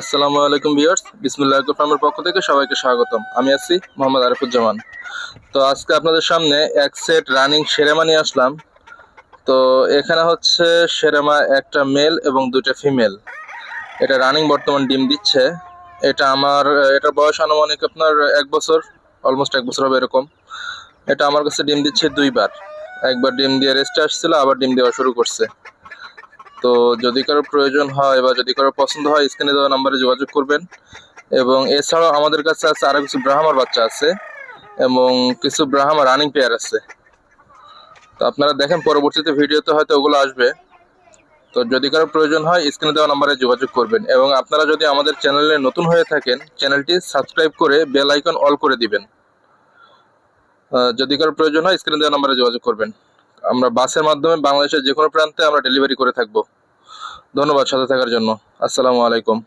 আসসালামু আলাইকুম ভিউয়ার্স বিসমুল্লাহ ফার্মের পক্ষ থেকে সবাইকে স্বাগতম। আমি আছি মোহাম্মদ আরিফুজ্জামান। তো আজকে আপনাদের সামনে এক সেট রানিং সেরেমা নিয়ে আসলাম। তো এখানে হচ্ছে সেরেমা একটা মেল এবং দুটো ফিমেল। এটা রানিং বর্তমান ডিম দিচ্ছে। এটা আমার, এটা বয়স আনুমানিক আপনার এক বছর, অলমোস্ট এক বছর হবে এরকম। এটা আমার কাছে ডিম দিচ্ছে দুইবার। একবার ডিম দিয়ে রেস্টে আসছিল, আবার ডিম দেওয়া শুরু করছে। তো যদি কারও প্রয়োজন হয় বা যদি কারও পছন্দ হয় স্ক্রিনে দেওয়া নাম্বারে যোগাযোগ করবেন। এবং এছাড়াও আমাদের কাছে আছে আরও কিছু ব্রাহ্মার বাচ্চা আছে এবং কিছু ব্রাহ্মা রানিং পেয়ার আছে। তো আপনারা দেখেন পরবর্তীতে ভিডিওতে হয়তো ওগুলো আসবে। তো যদি কারও প্রয়োজন হয় স্ক্রিনে দেওয়া নাম্বারে যোগাযোগ করবেন। এবং আপনারা যদি আমাদের চ্যানেলে নতুন হয়ে থাকেন, চ্যানেলটি সাবস্ক্রাইব করে বেল আইকন অল করে দিবেন। যদি কারও প্রয়োজন হয় স্ক্রিনে দেওয়া নাম্বারে যোগাযোগ করবেন। আমরা বাসের মাধ্যমে বাংলাদেশের যে কোনো প্রান্তে আমরা ডেলিভারি করে থাকব। ধন্যবাদ সাথে থাকার জন্য। আসসালামু আলাইকুম।